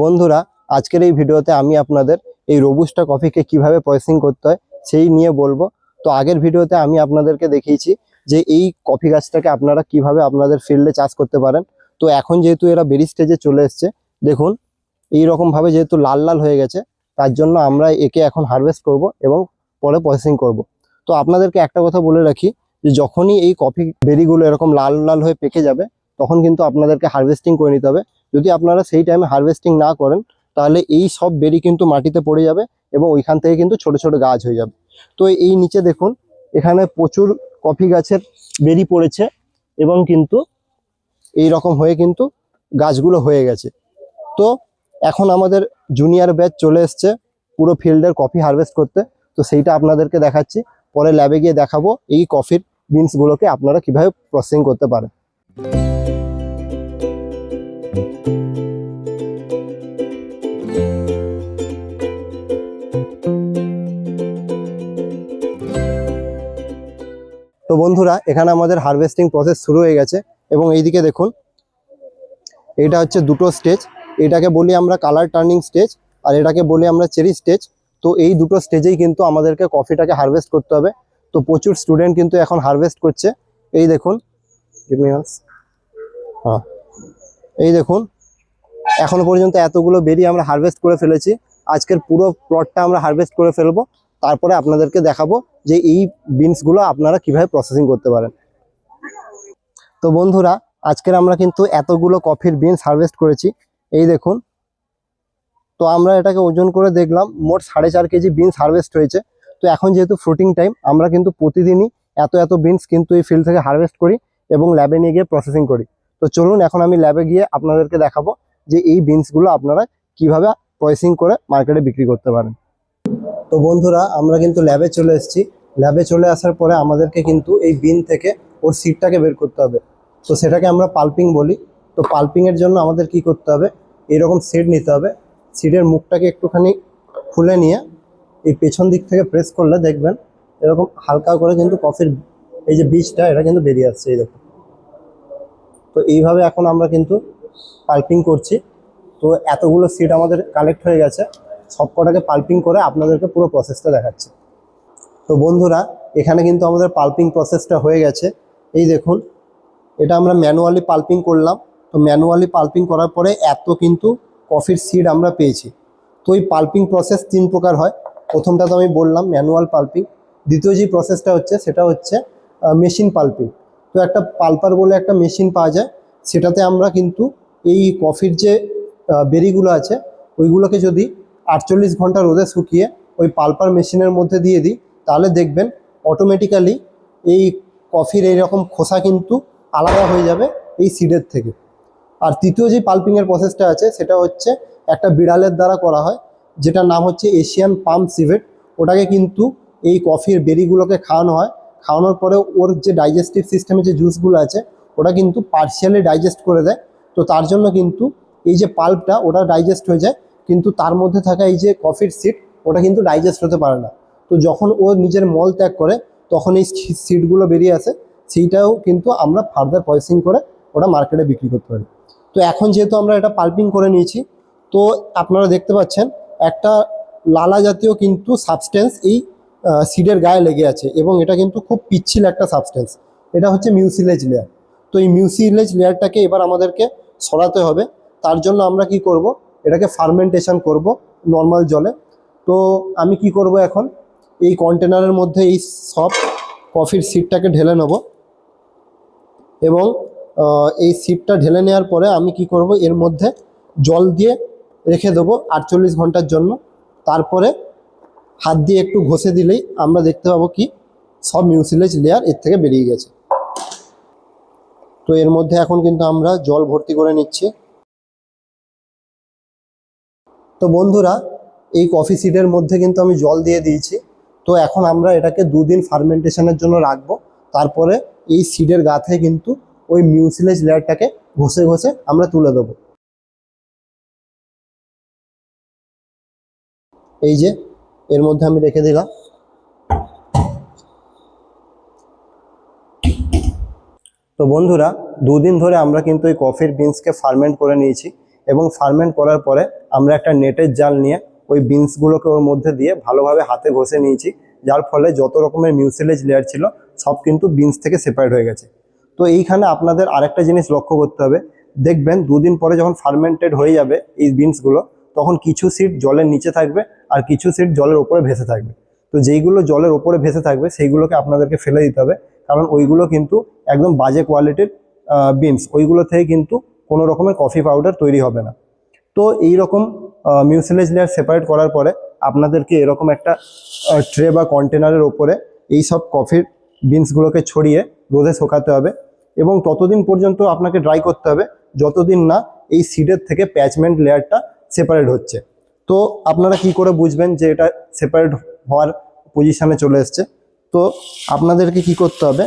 বন্ধুরা, আজকের এই ভিডিওতে আমি আপনাদের এই রোবুস্টা কফিকে কীভাবে প্রসেসিং করতে হয় সেই নিয়ে বলব। তো আগের ভিডিওতে আমি আপনাদেরকে দেখিয়েছি যে এই কফি গাছটাকে আপনারা কীভাবে আপনাদের ফিল্ডে চাষ করতে পারেন। তো এখন যেহেতু এরা বেরি স্টেজে চলে এসছে, দেখুন এই রকম ভাবে যেহেতু লাল লাল হয়ে গেছে, তার জন্য আমরা একে এখন হারভেস্ট করব এবং পরে প্রসেসিং করব। তো আপনাদেরকে একটা কথা বলে রাখি যে যখনই এই কফি বেরিগুলো এরকম লাল লাল হয়ে পেকে যাবে তখন কিন্তু আপনাদেরকে হারভেস্টিং করে নিতে হবে। যদি আপনারা সেই টাইমে হারভেস্টিং না করেন, তাহলে এই সব বেরি কিন্তু মাটিতে পড়ে যাবে এবং ওইখান থেকে কিন্তু ছোট ছোট গাছ হয়ে যাবে। তো এই নিচে দেখুন, এখানে প্রচুর কফি গাছের বেরি পড়েছে এবং কিন্তু এই রকম হয়ে কিন্তু গাছগুলো হয়ে গেছে। তো এখন আমাদের জুনিয়র ব্যাচ চলে এসছে পুরো ফিল্ডের কফি হারভেস্ট করতে। তো সেইটা আপনাদেরকে দেখাচ্ছি। পরে ল্যাবে গিয়ে দেখাবো এই কফির বিনসগুলোকে আপনারা কীভাবে প্রসেসিং করতে পারেন। তো বন্ধুরা, এখানে আমাদের হারভেস্টিং প্রসেস শুরু হয়ে গেছে এবং এইদিকে দেখুন এটা হচ্ছে দুটো স্টেজ এটাকে বলি আমরা কালার টার্নিং স্টেজ আর এটাকে বলি আমরা চেরি স্টেজ তো এই দুটো স্টেজেই কিন্তু আমাদেরকে কফিটাকে হারভেস্ট করতে হবে। তো প্রচুর স্টুডেন্ট কিন্তু এখন হারভেস্ট করছে। এই দেখুন. হ্যাঁ এই দেখুন, এখনও পর্যন্ত এতগুলো বেরিয়ে আমরা হারভেস্ট করে ফেলেছি। আজকের পুরো প্লটটা আমরা হারভেস্ট করে ফেলব। তারপরে আপনাদেরকে দেখাবো যে এই বিনসগুলো আপনারা কীভাবে প্রসেসিং করতে পারেন। তো বন্ধুরা, আজকের আমরা কিন্তু এতগুলো কফির বিনস হারভেস্ট করেছি। এই দেখুন। তো আমরা এটাকে ওজন করে দেখলাম, মোট সাড়ে চার কেজি বিনস হারভেস্ট হয়েছে। তো এখন যেহেতু ফ্রুটিং টাইম আমরা কিন্তু প্রতিদিনই এত এত বিনস কিন্তু এই ফিল্ড থেকে হারভেস্ট করি এবং ল্যাবে নিয়ে গিয়ে প্রসেসিং করি। তো চলুন, এখন আমি ল্যাবে গিয়ে আপনাদেরকে দেখাবো যে এই বিনসগুলো আপনারা কীভাবে প্রসেসিং করে মার্কেটে বিক্রি করতে পারেন। তো বন্ধুরা, আমরা কিন্তু ল্যাবে চলে এসেছি। ল্যাবে চলে আসার পরে আমাদেরকে কিন্তু এই বিন থেকে ওর সিটটাকে বের করতে হবে। তো সেটাকে আমরা পাল্পিং বলি। তো পাল্পিংয়ের জন্য আমাদের কি করতে হবে? এরকম সিট নিতে হবে। সিটের মুখটাকে একটুখানি খুলে নিয়ে এই পেছন দিক থেকে প্রেস করলে দেখবেন এরকম হালকা করে কিন্তু কফির এই যে বীজটা, এটা কিন্তু বেরিয়ে আসছে, এই দেখুন। তো এইভাবে এখন আমরা কিন্তু পাল্পিং করছি। তো এতগুলো সিট আমাদের কালেক্ট হয়ে গেছে। সব কটাকে পাল্পিং করে আপনাদেরকে পুরো প্রসেসটা দেখাচ্ছি। তো বন্ধুরা, এখানে কিন্তু আমাদের পাল্পিং প্রসেসটা হয়ে গেছে। এই দেখুন, এটা আমরা ম্যানুয়ালি পাল্পিং করলাম। তো ম্যানুয়ালি পাল্পিং করার পরে এত কিন্তু কফির সিড আমরা পেয়েছি। তো এই পাল্পিং প্রসেস তিন প্রকার হয়। প্রথমটা তো আমি বললাম ম্যানুয়াল পাল্পিং দ্বিতীয় যে প্রসেসটা হচ্ছে, সেটা হচ্ছে মেশিন পাল্পিং তো একটা পাল্পার বলে একটা মেশিন পাওয়া যায়, সেটাতে আমরা কিন্তু এই কফির যে বেরিগুলো আছে, ওইগুলোকে যদি আটচল্লিশ ঘণ্টা রোদে শুকিয়ে ওই পাল্পার মেশিনের মধ্যে দিয়ে দিই, তাহলে দেখবেন অটোমেটিক্যালি এই কফির এইরকম খোসা কিন্তু আলাদা হয়ে যাবে এই সিডের থেকে। আর তৃতীয় যে পাল্পিংয়ের প্রসেসটা আছে, সেটা হচ্ছে একটা বিড়ালের দ্বারা করা হয়, যেটার নাম হচ্ছে এশিয়ান পাম্প সিভেট ওটাকে কিন্তু এই কফির বেরিগুলোকে খাওয়ানো হয়। খাওয়ানোর পরে ওর যে ডাইজেস্টিভ সিস্টেমে যে জুসগুলো আছে, ওটা কিন্তু পার্শিয়ালি ডাইজেস্ট করে দেয়। তো তার জন্য কিন্তু এই যে পাল্পটা ওটা ডাইজেস্ট হয়ে যায়। কিন্তু তার মধ্যে থাকা এই যে কফির সিট, ওটা কিন্তু ডাইজেস্ট হতে পারে না। তো যখন ও নিজের মল ত্যাগ করে, তখন এই সিটগুলো বেরিয়ে আসে। সেইটাও কিন্তু আমরা ফার্দার প্রসেসিং করে ওটা মার্কেটে বিক্রি করতে পারি। তো এখন যেহেতু আমরা এটা পাল্পিং করে নিয়েছি, তো আপনারা দেখতে পাচ্ছেন, একটা লালা জাতীয় কিন্তু সাবস্টেন্স এই সিডের গায়ে লেগে আছে এবং এটা কিন্তু খুব পিচ্ছিল একটা সাবস্টেন্স এটা হচ্ছে মিউসিলেজ লেয়ার তো এই মিউসিলেজ লেয়ারটাকে এবার আমাদেরকে সরাতে হবে। তার জন্য আমরা কি করব? এটাকে ফার্মেন্টেশন করব নর্মাল জলে। তো আমি কি করব এখন? এই কন্টেনারের মধ্যে এই সব কফির সিডটাকে ঢেলে নেব। এবং এই সিডটা ঢেলে নেওয়ার পরে আমি কি করব? এর মধ্যে জল দিয়ে রেখে দেবো আটচল্লিশ ঘণ্টার জন্য। তারপরে হাত দিয়ে একটু ঘষে দিলেই আমরা দেখতে পাবো কি সব মিউসিলেজ লেয়ার এর থেকে বেরিয়ে গেছে। তো এর মধ্যে এখন কিন্তু আমরা জল ভর্তি করে নিচ্ছি। তো বন্ধুরা, এই কফি সিডের মধ্যে কিন্তু আমি জল দিয়ে দিয়েছি। তো এখন আমরা এটাকে দুদিন ফার্মেন্টেশনের জন্য রাখব। তারপরে এই সিডের গা থেকে কিন্তু ওই মিউসিলেজ লেয়ারটাকে ঘষে ঘষে আমরা তুলে দেবো। এই যে, এর মধ্যে আমি রেখে দিলাম। তো বন্ধুরা, দুদিন ধরে আমরা কিন্তু এই কফির বিনসকে ফার্মেন্ট করে নিয়েছি এবং ফার্মেন্ট করার পরে আমরা একটা নেটের জাল নিয়ে ওই বিনসগুলোকে ওর মধ্যে দিয়ে ভালোভাবে হাতে ঘষে নিয়েছি। যার ফলে যত রকমের মিউসিলেজ লেয়ার ছিল, সব কিন্তু বিনস থেকে সেপারেট হয়ে গেছে। তো এইখানে আপনাদের আরেকটা জিনিস লক্ষ্য করতে হবে। দেখবেন দুদিন পরে যখন ফার্মেন্টেড হয়ে যাবে এই বিনসগুলো তখন কিছু সিট জলের নিচে থাকবে আর কিছু সিট জলের ওপরে ভেসে থাকবে। তো যেইগুলো জলের ওপরে ভেসে থাকবে, সেইগুলোকে আপনাদেরকে ফেলে দিতে হবে। কারণ ওইগুলো কিন্তু একদম বাজে কোয়ালিটির বিনস ওইগুলো থেকে কিন্তু কোনো রকমের কফি পাউডার তৈরি হবে না। তো এই রকম মিউসিলেজ লেয়ার সেপারেট করার পরে আপনাদেরকে এরকম একটা ট্রে বা কন্টেনারের ওপরে এই সব কফির বিনসগুলোকে ছড়িয়ে রোদে শোকাতে হবে এবং ততদিন পর্যন্ত আপনাকে ড্রাই করতে হবে, যতদিন না এই সিডের থেকে প্যাচমেন্ট লেয়ারটা সেপারেট হচ্ছে। তো আপনারা কি করে বুঝবেন যে এটা সেপারেট হওয়ার পজিশনে চলে এসছে? তো আপনাদেরকে কি করতে হবে,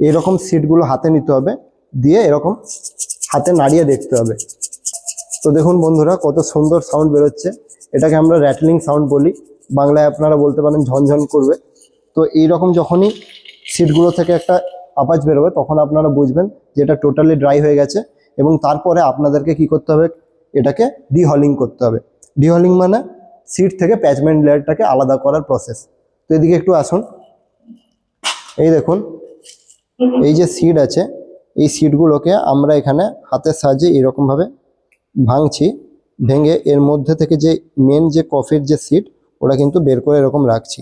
এরকম সিটগুলো হাতে নিতে হবে, দিয়ে এরকম হাতে নাড়িয়ে দেখতে হবে। তো দেখুন বন্ধুরা, কত সুন্দর সাউন্ড বেরোচ্ছে। এটাকে আমরা র্যাটলিং সাউন্ড বলি। বাংলায় আপনারা বলতে পারেন ঝনঝন করবে। তো এই রকম যখনই সিটগুলো থেকে একটা আওয়াজ বেরোবে, তখন আপনারা বুঝবেন যে এটা টোটালি ড্রাই হয়ে গেছে এবং তারপরে আপনাদেরকে কি করতে হবে, এটাকে ডিহলিং করতে হবে। ডিহলিং মানে সিট থেকে প্যাচমেন্ট লেয়ারটাকে আলাদা করার প্রসেস তো এদিকে একটু আসুন। এই দেখুন, এই যে সিট আছে, এই সিটগুলোকে আমরা এখানে হাতের সাহায্যে এরকমভাবে ভাঙছি, ভেঙে এর মধ্যে থেকে যে মেন যে কফির যে সিট ওটা কিন্তু বের করে এরকম রাখছি।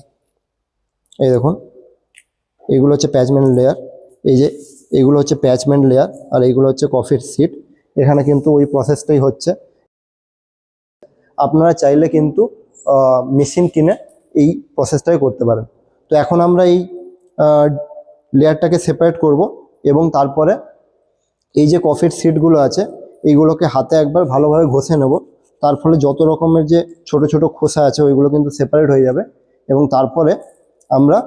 এই দেখুন, এগুলো হচ্ছে প্যাচমেন্ট লেয়ার এই যে এগুলো হচ্ছে প্যাচমেন্ট লেয়ার আর এইগুলো হচ্ছে কফির সিট এখানে কিন্তু ওই প্রসেসটাই হচ্ছে। আপনারা চাইলে কিন্তু মেশিন কিনে এই প্রসেসটাই করতে পারেন। তো এখন আমরা এই লেয়ারটাকে সেপারেট করব এবং তারপরে এই যে কফির সিটগুলো আছে এইগুলোকে হাতে একবার ভালোভাবে ঘষে নেব। তার ফলে যত রকমের যে ছোট ছোট খোসা আছে, ওইগুলো কিন্তু সেপারেট হয়ে যাবে এবং তারপরে আমরা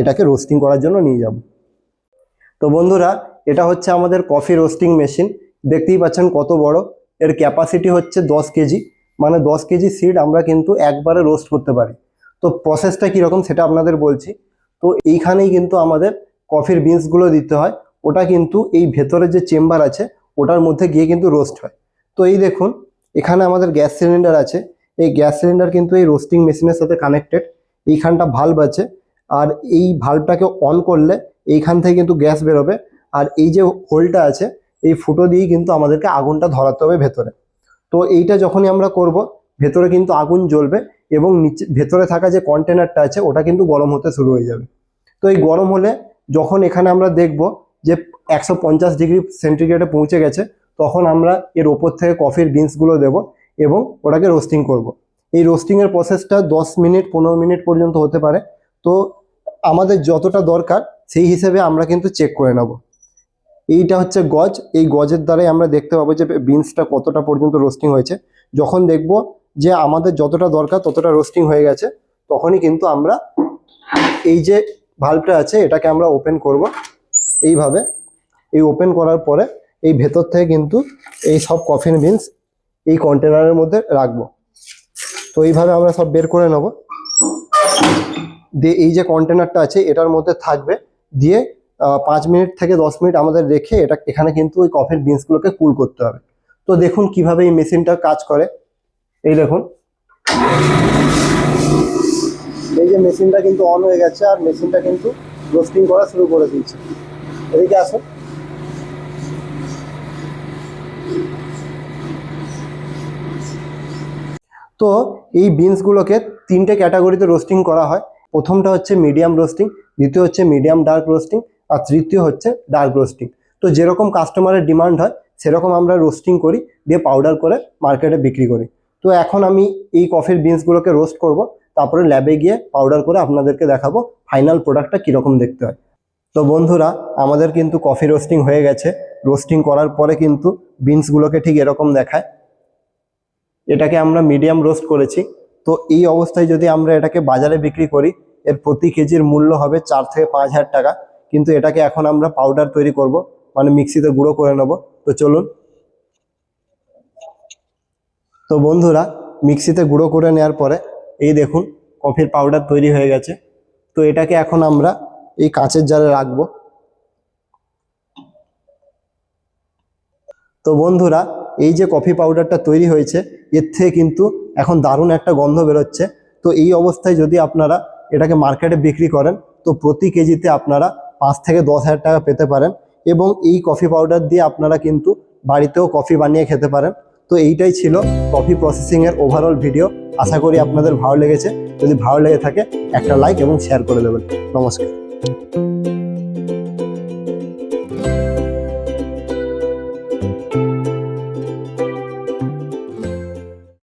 এটাকে রোস্টিং করার জন্য নিয়ে যাব। তো বন্ধুরা, এটা হচ্ছে আমাদের কফি রোস্টিং মেশিন দেখতেই পাচ্ছেন কত বড়। এর ক্যাপাসিটি হচ্ছে দশ কেজি। মানে দশ কেজি সিড আমরা কিন্তু একবারে রোস্ট করতে পারি। তো প্রসেসটা কীরকম সেটা আপনাদের বলছি। তো এইখানেই কিন্তু আমাদের কফির বিনসগুলো দিতে হয়। ওটা কিন্তু এই ভেতরে যে চেম্বার আছে ওটার মধ্যে গিয়ে কিন্তু রোস্ট হয়। তো এই দেখুন, এখানে আমাদের গ্যাস সিলিন্ডার আছে। এই গ্যাস সিলিন্ডার কিন্তু এই রোস্টিং মেশিনের সাথে কানেক্টেড এইখানটা ভাল্ব আছে। আর এই ভাল্বটাকে অন করলে এইখান থেকে কিন্তু গ্যাস বেরোবে। আর এই যে হোলটা আছে, এই ফুটো দিয়েই কিন্তু আমাদেরকে আগুনটা ধরাতে হবে ভেতরে। তো এইটা যখনই আমরা করব, ভেতরে কিন্তু আগুন জ্বলবে এবং নিচে, ভেতরে থাকা যে কন্টেনারটা আছে, ওটা কিন্তু গরম হতে শুরু হয়ে যাবে। তো এই গরম হলে যখন এখানে আমরা দেখব যে একশো পঞ্চাশ ডিগ্রি সেন্টিগ্রেডে পৌঁছে গেছে, তখন আমরা এর ওপর থেকে কফির বিনসগুলো দেব এবং ওটাকে রোস্টিং করব। এই রোস্টিংয়ের প্রসেসটা দশ মিনিট, পনেরো মিনিট পর্যন্ত হতে পারে। তো আমাদের যতটা দরকার, সেই হিসেবে আমরা কিন্তু চেক করে নেব। এইটা হচ্ছে গজ। এই গজের দ্বারাই আমরা দেখতে পাবো যে বিনসটা কতটা পর্যন্ত রোস্টিং হয়েছে। যখন দেখব যে আমাদের যতটা দরকার, ততটা রোস্টিং হয়ে গেছে, তখনই কিন্তু আমরা এই যে ভাল্বটা আছে, এটাকে আমরা ওপেন করব। এইভাবে এই ওপেন করার পরে এই ভেতর থেকে কিন্তু এই সব কফিন বিনস এই কন্টেনারের মধ্যে রাখব। তো এইভাবে আমরা সব বের করে নেব। দিয়ে এই যে কন্টেনারটা আছে, এটার মধ্যে থাকবে। দিয়ে পাঁচ মিনিট থেকে দশ মিনিট আমাদের রেখে এটা, এখানে কিন্তু ওই কফির বিনসগুলোকে কুল করতে হবে। তো দেখুন কীভাবে এই মেশিনটা কাজ করে। এই দেখুন। এই যে মেশিনটা কিন্তু অন হয়ে গেছে, আর মেশিনটা কিন্তু রোস্টিং করা শুরু করে দিয়েছে। এদিকে আসো। তো এই বিনসগুলোকে তিনটে ক্যাটাগরিতে রোস্টিং করা হয়। প্রথমটা হচ্ছে মিডিয়াম রোস্টিং দ্বিতীয় হচ্ছে মিডিয়াম ডার্ক রোস্টিং আর তৃতীয় হচ্ছে ডার্ক রোস্টিং তো যেরকম কাস্টমারের ডিমান্ড হয়, সেরকম আমরা রোস্টিং করি, দিয়ে পাউডার করে মার্কেটে বিক্রি করি। তো এখন আমি এই কফির বিনসগুলোকে রোস্ট করব, তারপরে ল্যাবে গিয়ে পাউডার করে আপনাদেরকে দেখাবো ফাইনাল প্রোডাক্টটা কীরকম দেখতে হয়। তো বন্ধুরা, আমাদের কিন্তু কফি রোস্টিং হয়ে গেছে। রোস্টিং করার পরে কিন্তু বিনসগুলোকে ঠিক এরকম দেখায়। এটাকে আমরা মিডিয়াম রোস্ট করেছি। তো এই অবস্থায় যদি আমরা এটাকে বাজারে বিক্রি করি, এর প্রতি কেজির মূল্য হবে চার থেকে পাঁচ হাজার টাকা। কিন্তু এটাকে এখন আমরা পাউডার তৈরি করব মানে মিক্সিতে গুঁড়ো করে নেব। তো চলুন। তো বন্ধুরা মিক্সিতে গুঁড়ো করে নেওয়ার পরে, এই দেখুন কফির পাউডার তৈরি হয়ে গেছে। তো এটাকে এখন আমরা এই কাঁচের জারে রাখব। তো বন্ধুরা, এই যে কফি পাউডারটা তৈরি হয়েছে, এর থেকে কিন্তু এখন দারুণ একটা গন্ধ বেরোচ্ছে। তো এই অবস্থায় যদি আপনারা এটাকে মার্কেটে বিক্রি করেন, তো প্রতি কেজিতে আপনারা পাঁচ থেকে দশ হাজার টাকা পেতে পারেন এবং এই কফি পাউডার দিয়ে আপনারা কিন্তু বাড়িতেও কফি বানিয়ে খেতে পারেন। তো এইটাই ছিল কফি প্রসেসিংয়ের ওভারঅল ভিডিও আশা করি আপনাদের ভালো লেগেছে। যদি ভালো লেগে থাকে, একটা লাইক এবং শেয়ার করে দেবেন। নমস্কার। Música